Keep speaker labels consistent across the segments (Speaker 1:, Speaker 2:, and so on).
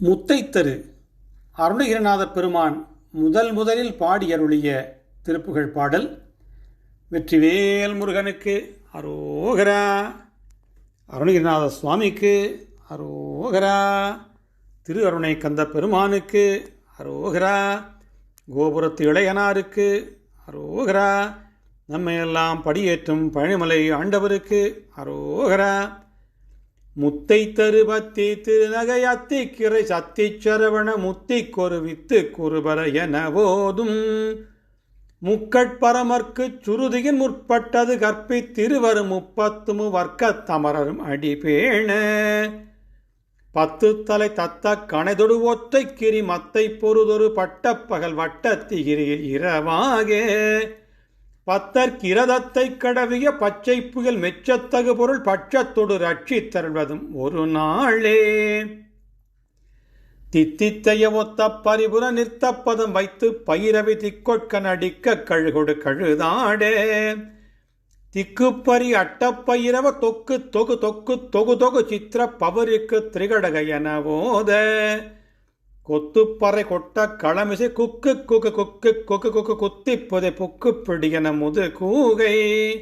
Speaker 1: முத்தைத்தரு அருணகிரிநாத பெருமான் முதல் முதலில் பாடியருளிய திருப்புகழ் பாடல் வெற்றிவேல் முருகனுக்கு அரோகரா அருணகிரிநாத சுவாமிக்கு அரோகரா திரு அருணை கந்த பெருமானுக்கு அரோகரா கோபுரத்து இளையனாருக்கு அரோகரா நம்மையெல்லாம் படியேற்றும் பழனிமலை ஆண்டவருக்கு அரோகரா முத்தை தருபத்தி திருநகை அத்திக்கிறை சத்தி சரவண முத்தி கொருவித்து குறுபர என போதும் முக்கட்பரமர்க்கு சுருதியின் முற்பட்டது கற்பித்திருவரும் முப்பத்துமு வர்க்கத் தமரரும் அடிபேண. பத்து தலை தத்த கணைதொடு ஒத்தை கிரி மத்தை பொறுதொரு பட்டப்பகல் வட்டத்திகிரியில் இரவாக. பத்தற்கிரதத்தை கடவிய பச்சை புயல் மெச்சத்தகு பொருள் பட்சத்தொடு ரட்சி தருவதும் ஒரு நாளே. தித்தித்தைய ஒத்த பரிபுர நிறுத்தப்பதம் வைத்து பயிரவி திக்கொட்கன் அடிக்க கழுகொடு கழுதாடே. திக்குப்பரி அட்டப்பயிரவ தொக்கு தொகு தொக்கு தொகு தொகு சித்திர பவருக்கு திரிகடக என போத கொத்துப்பறை கொட்ட களமிசை குக்கு குக்கு குக்கு குக்கு குக்கு குத்திப்புதை புக்கு பிடியன முது கூகை.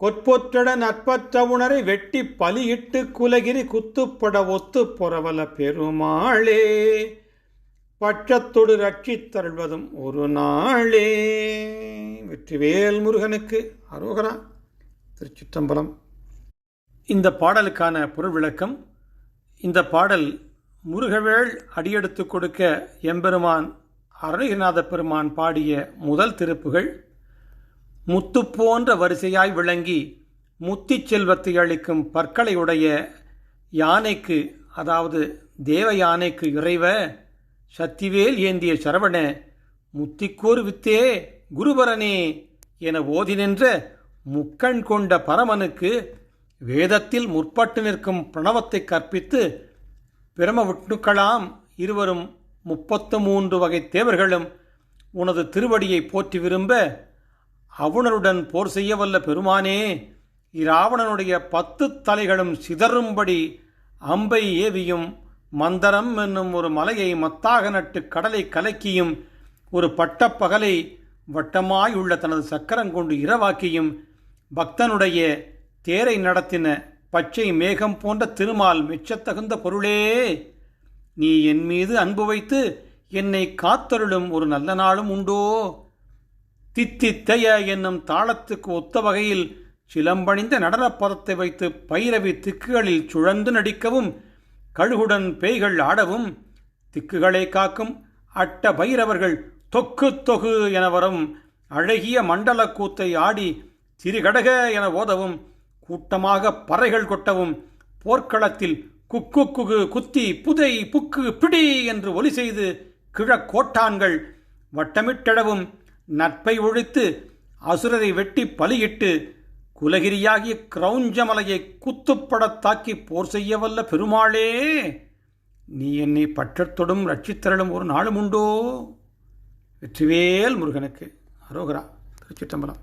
Speaker 1: கொற்பொற்றட நட்பற்ற உணரை வெட்டி பலியிட்டு குலகிரி குத்துப்பட ஒத்து புறவல பெருமாளே. பட்சத்தொடு ரட்சித் தருள்வதும் ஒரு நாளே. வெற்றிவேல் முருகனுக்கு அரோகரா. திருச்சிற்றம்பலம். இந்த பாடலுக்கான பொருள் விளக்கம் இந்த பாடல் முருகவேள் அடியெடுத்து கொடுக்க எம்பெருமான் அருணகிரிநாத பெருமான் பாடிய முதல் திருப்புகள் முத்து போன்ற வரிசையாய் விளங்கி முத்திச் செல்வத்தை அளிக்கும் பற்களையுடைய யானைக்கு அதாவது தேவ யானைக்கு இறைவ சத்திவேல் ஏந்திய சரவண முத்திக்கோர் வித்தே குருபரனே என ஓதி நின்ற முக்கண் கொண்ட பரமனுக்கு வேதத்தில் முற்பட்டு நிற்கும் பிரணவத்தை கற்பித்து பிரம விட்ணுக்களாம் இருவரும் முப்பத்து மூன்று வகை தேவர்களும் உனது திருவடியை போற்றி விரும்ப அவுணருடன் போர் செய்ய வல்ல பெருமானே இராவணனுடைய பத்து தலைகளும் சிதறும்படி அம்பை ஏவியும் மந்தரம் என்னும் ஒரு மலையை மத்தாக நட்டு கடலை கலக்கியும் ஒரு பட்டப்பகலை வட்டமாயுள்ள தனது சக்கரம் கொண்டு இரவாக்கியும் பக்தனுடைய தேரை நடத்தின பச்சை மேகம் போன்ற திருமால் மெச்சத்தகுந்த பொருளே. நீ என் மீது அன்பு வைத்து என்னை காத்தருளும் ஒரு நல்ல நாளும் உண்டோ? தித்தித்தைய என்னும் தாளத்துக்கு ஒத்த வகையில் சிலம்பணிந்த நடனப்பதத்தை வைத்து பைரவி திக்குகளில் சுழந்து நடிக்கவும் கழுகுடன் பேய்கள் ஆடவும் திக்குகளை காக்கும் அட்ட பைரவர்கள் தொக்கு தொகு என வரும் அழகிய மண்டல கூத்தை ஆடி திரிகடக என ஓதவும் கூட்டமாக பறைகள் கொட்டவும் போர்க்களத்தில் குக்கு குகு குத்தி புதை புக்கு பிடி என்று ஒலி செய்து கிழக்கோட்டான்கள் வட்டமிட்டடவும் நட்பை ஒழித்து அசுரரை வெட்டி பலியிட்டு குலகிரியாகிய கிரௌஞ்சமலையை குத்துப்படத் தாக்கி போர் செய்ய வல்ல பெருமாளே! நீ என்னை பற்றத்தொடும் ரட்சித்தரலும் ஒரு நாளும் உண்டோ? வெற்றிவேல் முருகனுக்கு. அரோகரா. திருச்சிட்டம்பலம்